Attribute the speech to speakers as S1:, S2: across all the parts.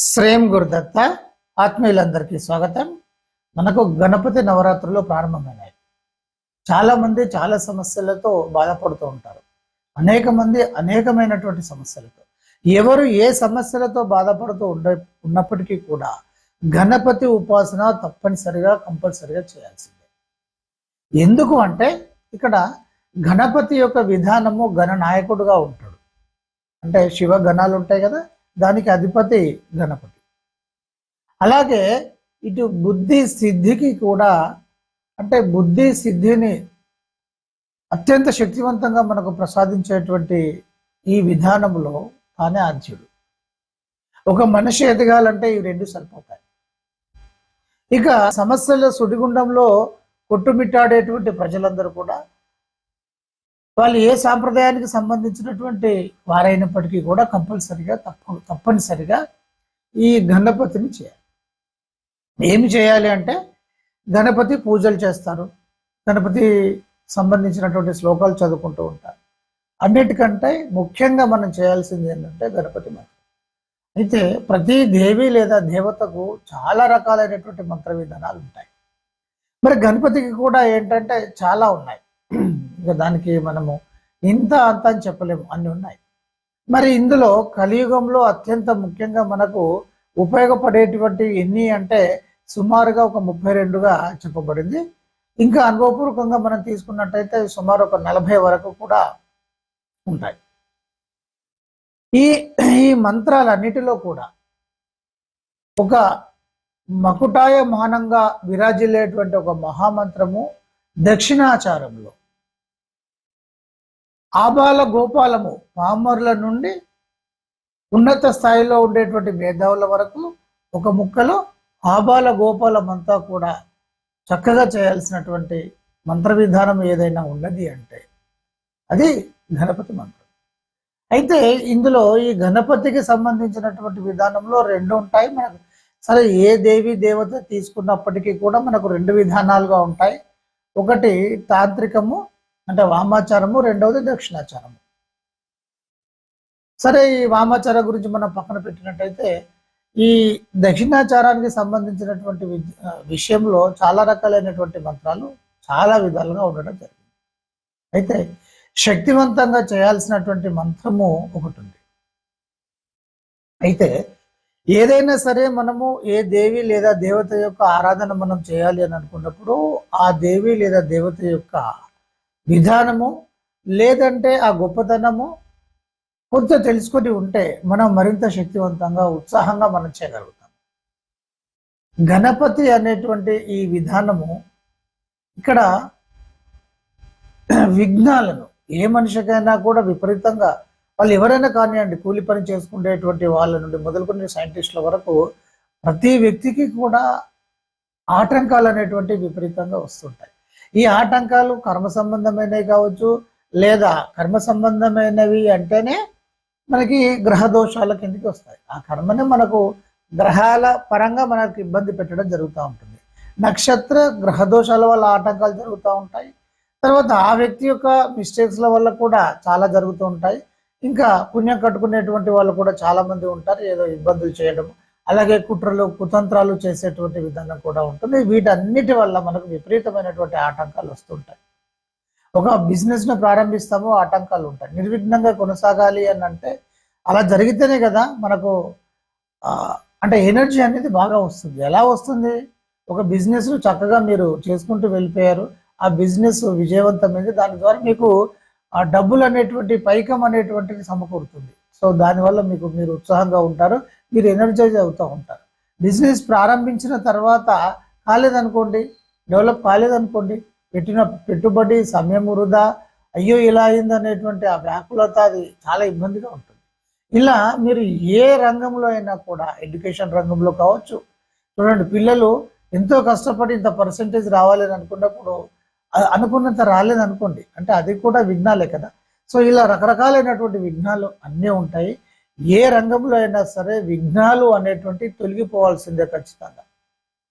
S1: శ్రేయం గురుదత్త ఆత్మీయులందరికీ స్వాగతం. మనకు గణపతి నవరాత్రులు ప్రారంభమైనాయి. చాలా మంది చాలా సమస్యలతో బాధపడుతూ ఉంటారు. అనేక మంది అనేకమైనటువంటి సమస్యలతో. ఎవరు ఏ సమస్యలతో బాధపడుతూ ఉండ ఉన్నప్పటికీ కూడా గణపతి ఉపాసన తప్పనిసరిగా కంపల్సరిగా చేయాల్సిందే. ఎందుకు అంటే ఇక్కడ గణపతి యొక్క విధానము గణనాయకుడుగా ఉంటాడు. అంటే శివ గణాలు ఉంటాయి కదా దానికి అధిపతి గణపతి. అలాగే ఇటు బుద్ధి సిద్ధికి కూడా అంటే బుద్ధి సిద్ధిని అత్యంత శక్తివంతంగా మనకు ప్రసాదించేటువంటి ఈ విధానంలో తానే ఆద్యుడు ఒక మనిషి ఎదగాలంటే ఇవి రెండు సరిపోతాయి. ఇక సమస్యల సుడిగుండంలో కొట్టుమిట్టాడేటువంటి ప్రజలందరూ కూడా వాళ్ళు ఏ సాంప్రదాయానికి సంబంధించినటువంటి వారైనప్పటికీ కూడా కంపల్సరిగా తప్ప తప్పనిసరిగా ఈ గణపతిని చేయాలి. ఏమి చేయాలి అంటే గణపతి పూజలు చేస్తారు. గణపతి సంబంధించినటువంటి శ్లోకాలు చదువుకుంటూ ఉంటారు. అన్నిటికంటే ముఖ్యంగా మనం చేయాల్సింది ఏంటంటే గణపతి మంత్రం. అయితే ప్రతి దేవి లేదా దేవతకు చాలా రకాలైనటువంటి మంత్ర విధానాలు ఉంటాయి. మరి గణపతికి కూడా ఏంటంటే చాలా ఉన్నాయి. ఇక దానికి మనము ఇంత అంత అని చెప్పలేము. అన్ని ఉన్నాయి. మరి ఇందులో కలియుగంలో అత్యంత ముఖ్యంగా మనకు ఉపయోగపడేటువంటి ఎన్ని అంటే సుమారుగా ఒక ముప్పై రెండుగా చెప్పబడింది. ఇంకా అనుభవపూర్వకంగా మనం తీసుకున్నట్టయితే సుమారు ఒక నలభై వరకు కూడా ఉంటాయి. ఈ ఈ మంత్రాలన్నిటిలో కూడా ఒక మకుటాయ మానంగా విరాజిల్లేటువంటి ఒక మహామంత్రము దక్షిణాచారంలో ఆబాల గోపాలము పామరుల నుండి ఉన్నత స్థాయిలో ఉండేటువంటి మేధావుల వరకు ఒక ముక్కలో ఆబాల గోపాలం అంతా కూడా చక్కగా చేయాల్సినటువంటి మంత్ర విధానం ఏదైనా ఉన్నది అంటే అది గణపతి మంత్రం. అయితే ఇందులో ఈ గణపతికి సంబంధించినటువంటి విధానంలో రెండు ఉంటాయి. మనకు సరే ఏ దేవి దేవత తీసుకున్నప్పటికీ కూడా మనకు రెండు విధానాలుగా ఉంటాయి. ఒకటి తాంత్రికము అంటే వామాచారము రెండవది దక్షిణాచారము. సరే ఈ వామాచారం గురించి మనం పక్కన పెట్టినట్టయితే ఈ దక్షిణాచారానికి సంబంధించినటువంటి విషయంలో చాలా రకాలైనటువంటి మంత్రాలు చాలా విధాలుగా ఉండడం జరిగింది. అయితే శక్తివంతంగా చేయాల్సినటువంటి మంత్రము ఒకటి ఉంది అయితే ఏదైనా సరే మనము ఏ దేవి లేదా దేవత యొక్క ఆరాధన మనం చేయాలి అని అనుకున్నప్పుడు ఆ దేవి లేదా దేవత యొక్క విధానము లేదంటే ఆ గొప్పతనము కొంత తెలుసుకొని ఉంటే మనం మరింత శక్తివంతంగా ఉత్సాహంగా మనం చేయగలుగుతాం. గణపతి అనేటువంటి ఈ విధానము ఇక్కడ విఘ్నాలను ఏ మనిషికైనా కూడా విపరీతంగా వాళ్ళు ఎవరైనా కానివ్వండి కూలి పని చేసుకునేటువంటి వాళ్ళ నుండి మొదలుకునే సైంటిస్టుల వరకు ప్రతి వ్యక్తికి కూడా ఆటంకాలు అనేటువంటి విపరీతంగా వస్తుంటాయి. ఈ ఆటంకాలు కర్మ సంబంధమైనవి కావచ్చు లేదా కర్మ సంబంధమైనవి అంటేనే మనకి గ్రహ దోషాల కిందకి వస్తాయి. ఆ కర్మని మనకు గ్రహాల పరంగా మనకు ఇబ్బంది పెట్టడం జరుగుతూ ఉంటుంది. నక్షత్ర గ్రహ దోషాల వల్ల ఆటంకాలు జరుగుతూ ఉంటాయి. తర్వాత ఆ వ్యక్తి యొక్క మిస్టేక్స్ల వల్ల కూడా చాలా జరుగుతూ ఉంటాయి. ఇంకా పుణ్యం కట్టుకునేటువంటి వాళ్ళు కూడా చాలా మంది ఉంటారు. ఏదో ఇబ్బందులు చేయడం అలాగే కుట్రలు కుతంత్రాలు చేసేటువంటి విధానం కూడా ఉంటుంది. వీటన్నిటి వల్ల మనకు విపరీతమైనటువంటి ఆటంకాలు వస్తుంటాయి. ఒక బిజినెస్ను ప్రారంభిస్తాము ఆటంకాలు ఉంటాయి. నిర్విఘ్నంగా కొనసాగాలి అని అంటే అలా జరిగితేనే కదా మనకు అంటే ఎనర్జీ అనేది బాగా వస్తుంది. ఎలా వస్తుంది? ఒక బిజినెస్ను చక్కగా మీరు చేసుకుంటూ వెళ్ళిపోయారు. ఆ బిజినెస్ విజయవంతమైంది. దాని ద్వారా మీకు ఆ డబ్బులు అనేటువంటి పైకం అనేటువంటిది సమకూరుతుంది. సో దానివల్ల మీకు మీరు ఉత్సాహంగా ఉంటారు. మీరు ఎనర్జైజ్ అవుతూ ఉంటారు. బిజినెస్ ప్రారంభించిన తర్వాత కాలేదనుకోండి డెవలప్ కాలేదనుకోండి పెట్టిన పెట్టుబడి సమయం వృధా అయ్యో ఇలా అయింది అనేటువంటి ఆ వ్యాకులత అది చాలా ఇబ్బందిగా ఉంటుంది. ఇలా మీరు ఏ రంగంలో అయినా కూడా ఎడ్యుకేషన్ రంగంలో కావచ్చు చూడండి పిల్లలు ఎంతో కష్టపడి ఇంత పర్సంటేజ్ రావాలని అనుకున్నప్పుడు అనుకున్నంత రాలేదనుకోండి అంటే అది కూడా విఘ్నాలే కదా. సో ఇలా రకరకాలైనటువంటి విఘ్నాలు అన్నీ ఉంటాయి. ఏ రంగంలో అయినా సరే విఘ్నాలు అనేటువంటి తొలగిపోవాల్సిందే ఖచ్చితంగా.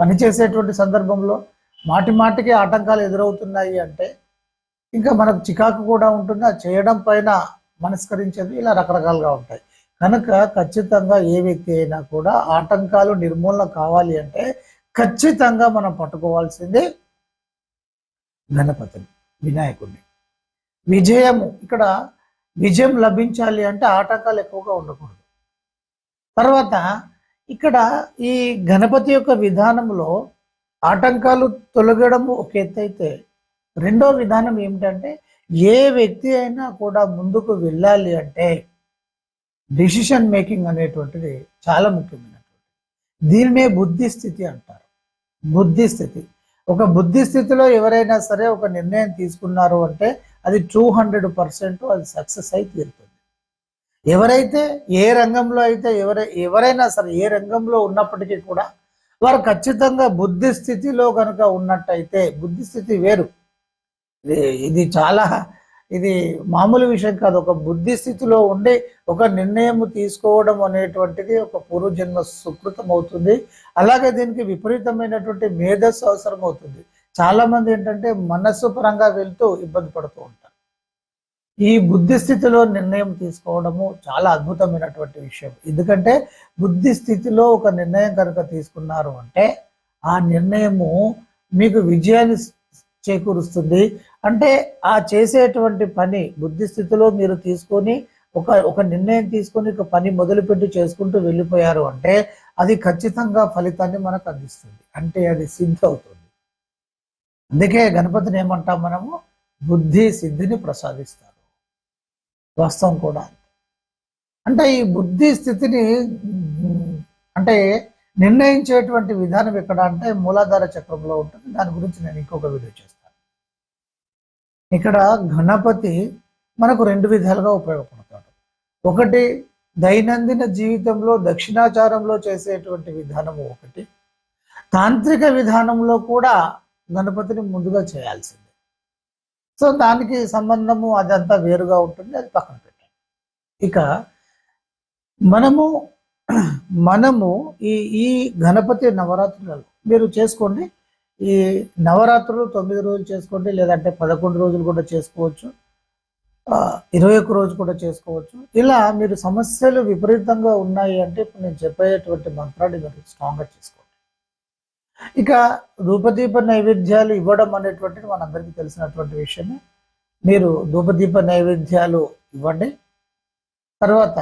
S1: పనిచేసేటువంటి సందర్భంలో మాటి మాటికి ఆటంకాలు ఎదురవుతున్నాయి అంటే ఇంకా మనకు చికాకు కూడా ఉంటుంది చేయడం పైన మనస్కరించేది ఇలా రకరకాలుగా ఉంటాయి. కనుక ఖచ్చితంగా ఏ వ్యక్తి అయినా కూడా ఆటంకాలు నిర్మూలన కావాలి అంటే ఖచ్చితంగా మనం పట్టుకోవాల్సింది గణపతిని వినాయకుడిని. విజయము ఇక్కడ విజయం లభించాలి అంటే ఆటంకాలు ఎక్కువగా ఉండకూడదు. తర్వాత ఇక్కడ ఈ గణపతి యొక్క విధానంలో ఆటంకాలు తొలగడం ఒక ఎత్తైతే రెండో విధానం ఏమిటంటే ఏ వ్యక్తి అయినా కూడా ముందుకు వెళ్ళాలి అంటే డిసిషన్ మేకింగ్ అనేటువంటిది చాలా ముఖ్యమైనటువంటి దీనినే బుద్ధి స్థితి అంటారు. బుద్ధి స్థితి. ఒక బుద్ధి స్థితిలో ఎవరైనా సరే ఒక నిర్ణయం తీసుకున్నారు అంటే అది టూ హండ్రెడ్ పర్సెంట్ అది సక్సెస్ అయి తీరుతుంది. ఎవరైతే ఏ రంగంలో అయితే ఎవరై ఎవరైనా సరే ఏ రంగంలో ఉన్నప్పటికీ కూడా వారు ఖచ్చితంగా బుద్ధి స్థితిలో కనుక ఉన్నట్టయితే బుద్ధి స్థితి వేరు. ఇది- ఇది చాలా ఇది మామూలు విషయం కాదు. ఒక బుద్ధి స్థితిలో ఉండి ఒక నిర్ణయం తీసుకోవడం అనేటువంటిది ఒక పూర్వజన్మ సుకృతం అవుతుంది అలాగే దీనికి విపరీతమైనటువంటి మేధస్సు అవసరం అవుతుంది చాలామంది ఏంటంటే మనస్సు పరంగా వెళ్తూ ఇబ్బంది పడుతూ ఉంటారు. ఈ బుద్ధి స్థితిలో నిర్ణయం తీసుకోవడము చాలా అద్భుతమైనటువంటి విషయం. ఎందుకంటే బుద్ధి స్థితిలో ఒక నిర్ణయం కనుక తీసుకున్నారు అంటే ఆ నిర్ణయము మీకు విజయాన్ని చేకూరుస్తుంది. అంటే ఆ చేసేటువంటి పని బుద్ధి స్థితిలో మీరు తీసుకొని ఒక ఒక నిర్ణయం తీసుకొని ఒక పని మొదలుపెట్టి చేసుకుంటూ వెళ్ళిపోయారు అంటే అది ఖచ్చితంగా ఫలితాన్ని మనకు అందిస్తుంది. అంటే అది సిద్ధి అవుతుంది అందుకే గణపతిని ఏమంటాం మనము? బుద్ధి సిద్ధిని ప్రసాదిస్తారు. వాస్తవం కూడా అంటే ఈ బుద్ధి స్థితిని అంటే నిర్ణయించేటువంటి విధానం ఎక్కడ అంటే మూలాధార చక్రంలో ఉంటుంది. దాని గురించి నేను ఇంకొక వీడియో చేస్తాను. ఇక్కడ గణపతి మనకు రెండు విధాలుగా ఉపయోగపడతాడు. ఒకటి దైనందిన జీవితంలో దక్షిణాచారంలో చేసేటువంటి విధానము ఒకటి. తాంత్రిక విధానంలో కూడా గణపతిని ముందుగా చేయాల్సిందే. సో దానికి సంబంధము అదంతా వేరుగా ఉంటుంది అది పక్కన పెట్టండి. ఇక మనము మనము ఈ ఈ గణపతి నవరాత్రులలో మీరు చేసుకోండి. ఈ నవరాత్రులు తొమ్మిది రోజులు చేసుకోండి లేదంటే పదకొండు రోజులు కూడా చేసుకోవచ్చు. ఇరవై ఒక్క రోజు కూడా చేసుకోవచ్చు. ఇలా మీరు సమస్యలు విపరీతంగా ఉన్నాయి అంటే ఇప్పుడు నేను చెప్పేటువంటి మంత్రాన్ని మీరు స్ట్రాంగ్గా చేసుకోవచ్చు ఇక ధూపదీప నైవేద్యాలు ఇవ్వడం అనేటువంటిది మనందరికీ తెలిసినటువంటి విషయమే. మీరు ధూపదీప నైవేద్యాలు ఇవ్వండి. తర్వాత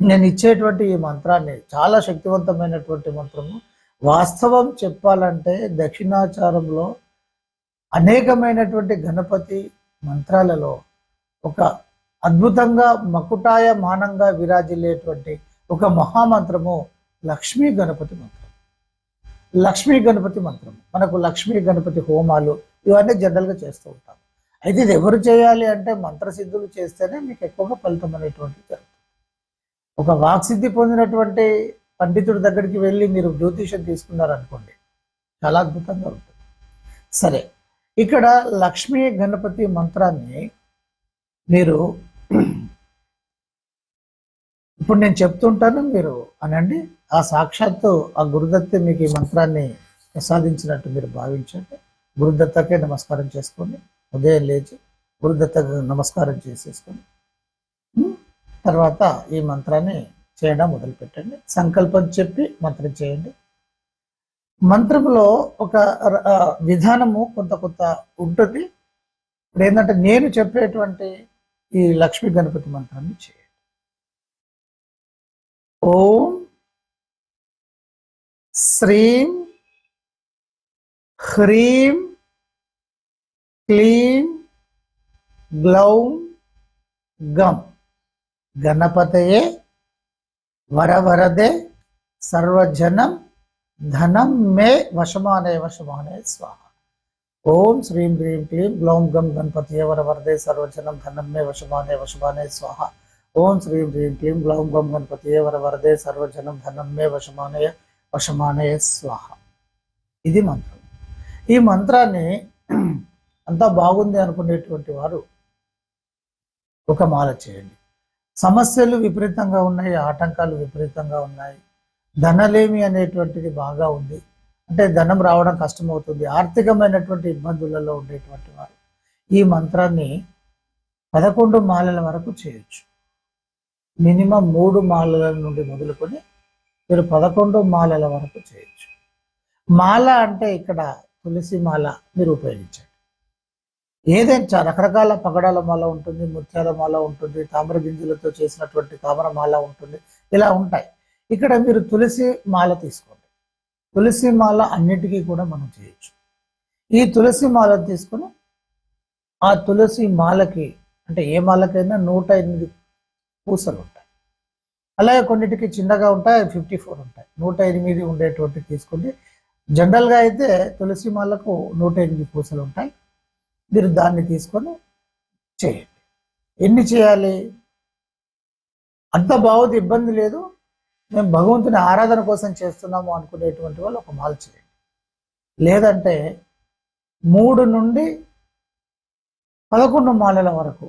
S1: నేను ఇచ్చేటువంటి ఈ మంత్రాన్ని చాలా శక్తివంతమైనటువంటి మంత్రము. వాస్తవం చెప్పాలంటే దక్షిణాచారంలో అనేకమైనటువంటి గణపతి మంత్రాలలో ఒక అద్భుతంగా మకుటాయ మానంగా విరాజిల్లేటువంటి ఒక మహామంత్రము లక్ష్మీ గణపతి మంత్రం. లక్ష్మీ గణపతి మంత్రం. మనకు లక్ష్మీ గణపతి హోమాలు ఇవన్నీ జనరల్గా చేస్తూ ఉంటాం. అయితే ఇది ఎవరు చేయాలి అంటే మంత్రసిద్ధులు చేస్తేనే మీకు ఎక్కువగా ఫలితం అనేటువంటిది జరుగుతుంది. ఒక వాక్సిద్ధి పొందినటువంటి పండితుడి దగ్గరికి వెళ్ళి మీరు జ్యోతిషం తీసుకున్నారనుకోండి చాలా అద్భుతంగా ఉంటుంది. సరే ఇక్కడ లక్ష్మీ గణపతి మంత్రాన్ని మీరు ఇప్పుడు నేను చెప్తుంటాను మీరు అనండి. ఆ సాక్షాత్తు ఆ గురుదత్త మీకు ఈ మంత్రాన్ని ప్రసాదించినట్టు మీరు భావించండి. గురుదత్తకే నమస్కారం చేసుకోండి. ఉదయం లేచి గురుదత్తకు నమస్కారం చేసేసుకొని తర్వాత ఈ మంత్రాన్ని చేయడం మొదలుపెట్టండి. సంకల్పం చెప్పి మంత్రం చేయండి. మంత్రంలో ఒక విధానము కొంత కొంత ఉంటుంది. ఇప్పుడు ఏంటంటే నేను చెప్పేటువంటి ఈ లక్ష్మీ గణపతి మంత్రాన్ని చేయండి. ఓం శ్రీం హ్రీం క్లీం గ్లౌం గం గణపతయే వరవరదే సర్వజనం ధనం మే వశమానే వశమానే స్వాహ ఓం శ్రీం హ్రీం క్లీం గ్లౌం గం గణపతి వరవరదే సర్వజనం ధనం మే వశమానే వశమానే స్వాహ ఓం శ్రీం హ్రీం క్లీం గ్లౌం గం గణపతి వరవరదే సర్వజనం ధనం మే వశమానయ వశమానయ స్వాహ. ఇది మంత్రం. ఈ మంత్రాన్ని అంతా బాగుంది అనుకునేటువంటి వారు ఒక మాల చేయండి. సమస్యలు విపరీతంగా ఉన్నాయి ఆటంకాలు విపరీతంగా ఉన్నాయి. ధనలేమి అనేటువంటిది బాగా ఉంది. అంటే ధనం రావడం కష్టమవుతుంది. ఆర్థికమైనటువంటి ఇబ్బందులలో ఉండేటువంటి వారు ఈ మంత్రాన్ని పదకొండు మాలల వరకు చేయొచ్చు. మినిమం మూడు మాలల నుండి మొదలుకొని మీరు పదకొండు మాలల వరకు చేయొచ్చు. మాల అంటే ఇక్కడ తులసి మాల మీరు ఉపయోగించండి. ఏదైనా రకరకాల పగడాల మాల ఉంటుంది ముత్యాల మాల ఉంటుంది తామర గింజలతో చేసినటువంటి తామర మాల ఉంటుంది ఇలా ఉంటాయి. ఇక్కడ మీరు తులసి మాల తీసుకోండి. తులసి మాల అన్నిటికీ కూడా మనం చేయొచ్చు. ఈ తులసి మాల తీసుకొని ఆ తులసి మాలకి అంటే ఏ మాలకైనా నూట ఎనిమిది పూసలు అలాగే కొన్నిటికి చిన్నగా ఉంటాయి ఫిఫ్టీ ఫోర్ ఉంటాయి. నూట ఎనిమిది ఉండేటువంటి తీసుకోండి. జనరల్గా అయితే తులసి మాలకు నూట ఎనిమిది పూసలు ఉంటాయి. మీరు దాన్ని తీసుకొని చేయండి. ఎన్ని చేయాలి? అంత బాగుంది ఇబ్బంది లేదు. మేము భగవంతుని ఆరాధన కోసం చేస్తున్నాము అనుకునేటువంటి వాళ్ళు ఒక మాల చేయండి. లేదంటే మూడు నుండి పదకొండు మాలల వరకు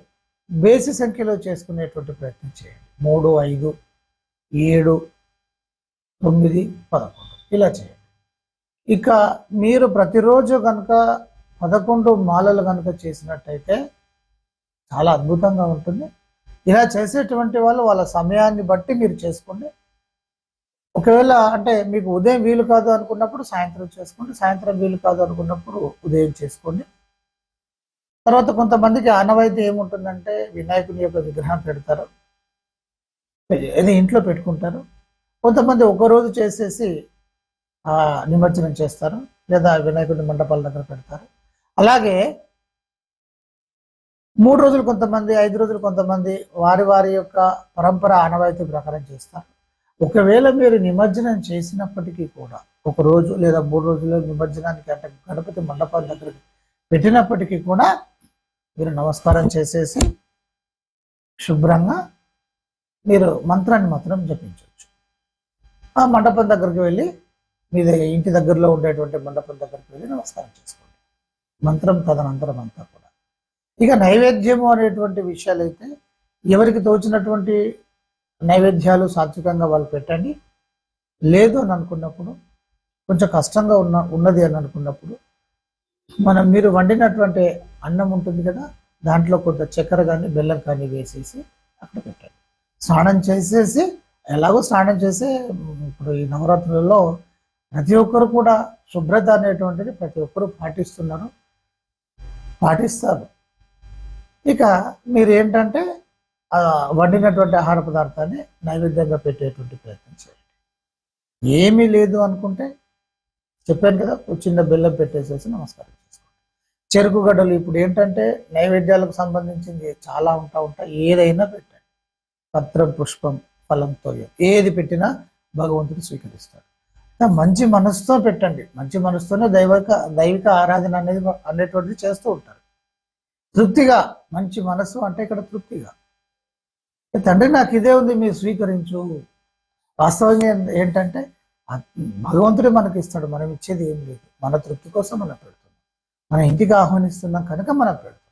S1: బేసి సంఖ్యలో చేసుకునేటువంటి ప్రయత్నం చేయండి. మూడు ఐదు ఏడు తొమ్మిది పదకొండు. ఇలా చేయండి. ఇక మీరు ప్రతిరోజు కనుక పదకొండు మాలలు కనుక చేసినట్టయితే చాలా అద్భుతంగా ఉంటుంది. ఇలా చేసేటువంటి వాళ్ళు వాళ్ళ సమయాన్ని బట్టి మీరు చేసుకోండి. ఒకవేళ అంటే మీకు ఉదయం వీలు కాదు అనుకున్నప్పుడు సాయంత్రం చేసుకోండి. సాయంత్రం వీలు కాదు అనుకున్నప్పుడు ఉదయం చేసుకోండి. తర్వాత కొంతమందికి ఆనవాయితీ ఏముంటుందంటే వినాయకుని యొక్క విగ్రహం పెడతారు. అది ఇంట్లో పెట్టుకుంటారు? కొంతమంది ఒక రోజు చేసేసి నిమజ్జనం చేస్తారు లేదా వినాయకుడి మండపాల దగ్గర పెడతారు. అలాగే మూడు రోజులు కొంతమంది ఐదు రోజులు కొంతమంది వారి వారి యొక్క పరంపర ఆనవాయితీ ప్రకారం చేస్తారు. ఒకవేళ మీరు నిమజ్జనం చేసినప్పటికీ కూడా ఒక రోజు లేదా మూడు రోజుల్లో నిమజ్జనానికి అంటే గణపతి మండపాల దగ్గర పెట్టినప్పటికీ కూడా మీరు నమస్కారం చేసేసి శుభ్రంగా మీరు మంత్రాన్ని మాత్రం జపించవచ్చు. ఆ మండపం దగ్గరికి వెళ్ళి మీ ఇంటి దగ్గరలో ఉండేటువంటి మండపం దగ్గరికి వెళ్ళి నమస్కారం చేసుకోండి. మంత్రం తదనంతరం అంతా కూడా. ఇక నైవేద్యము అనేటువంటి విషయాలు అయితే ఎవరికి తోచినటువంటి నైవేద్యాలు సాత్వికంగా వాళ్ళు పెట్టండి. లేదు అని అనుకున్నప్పుడు కొంచెం కష్టంగా ఉన్న ఉన్నది అని అనుకున్నప్పుడు మనం మీరు వండినటువంటి అన్నం ఉంటుంది కదా దాంట్లో కొంత చక్కెర కానీ బెల్లం కానీ వేసేసి అక్కడ పెట్టండి. స్నానం చేసేసి ఎలాగో స్నానం చేసి ఇప్పుడు ఈ నవరాత్రులలో ప్రతి ఒక్కరు కూడా శుభ్రత అనేటువంటిది ప్రతి ఒక్కరు పాటిస్తున్నారు పాటిస్తారు. ఇక మీరు ఏంటంటే వండినటువంటి ఆహార పదార్థాన్ని నైవేద్యంగా పెట్టేటువంటి ప్రయత్నం చేయండి. ఏమీ లేదు అనుకుంటే చెప్పాను కదా చిన్న బెల్లం పెట్టేసేసి నమస్కారం చేసుకోండి. చెరుకు గడ్డలు ఇప్పుడు ఏంటంటే నైవేద్యాలకు సంబంధించింది చాలా ఉంటా ఉంటాయి ఏదైనా పెట్టు పత్రం పుష్పం ఫలంతో ఏది పెట్టినా భగవంతుడు స్వీకరిస్తాడు. మంచి మనసుతో పెట్టండి. మంచి మనసుతోనే దైవిక దైవిక ఆరాధన అనేది అనేటువంటిది చేస్తూ ఉంటారు. తృప్తిగా మంచి మనసు అంటే ఇక్కడ తృప్తిగా. తండ్రి నాకు ఇదే ఉంది మీరు స్వీకరించు. వాస్తవంగా ఏం- ఏంటంటే భగవంతుడే మనకి ఇస్తాడు. మనం ఇచ్చేది ఏం లేదు. మన తృప్తి కోసం మనం పెడుతున్నాం. మన ఇంటికి ఆహ్వానిస్తున్నాం కనుక మనం పెడుతున్నాం.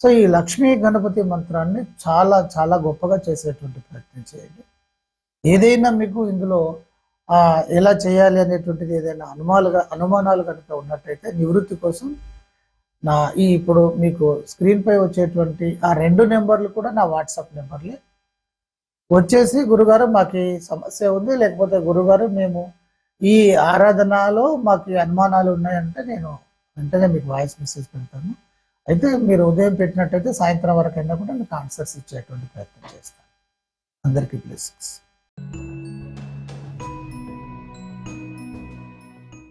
S1: సో ఈ లక్ష్మీ గణపతి మంత్రాన్ని చాలా చాలా గొప్పగా చేసేటువంటి ప్రయత్నం చేయండి. ఏదైనా మీకు ఇందులో ఎలా చేయాలి అనేటువంటిది ఏదైనా అనుమానాలుగా అనుమానాలు కనుక ఉన్నట్టయితే నివృత్తి కోసం నా ఈ ఇప్పుడు మీకు స్క్రీన్పై వచ్చేటువంటి ఆ రెండు నెంబర్లు కూడా నా వాట్సాప్ నెంబర్లే. వచ్చేసి గురుగారు మాకు సమస్య ఉంది లేకపోతే గురుగారు మేము ఈ ఆరాధనలో మాకు అనుమానాలు ఉన్నాయంటే నేను వెంటనే మీకు వాయిస్ మెసేజ్ పెడతాను. అయితే మీరు ఉదయం పెట్టినట్టయితే సాయంత్రం వరకు అయినా కూడా మీకు ఆన్సర్స్ ఇచ్చేటువంటి ప్రయత్నం చేస్తాను. అందరికీ బ్లెస్సింగ్స్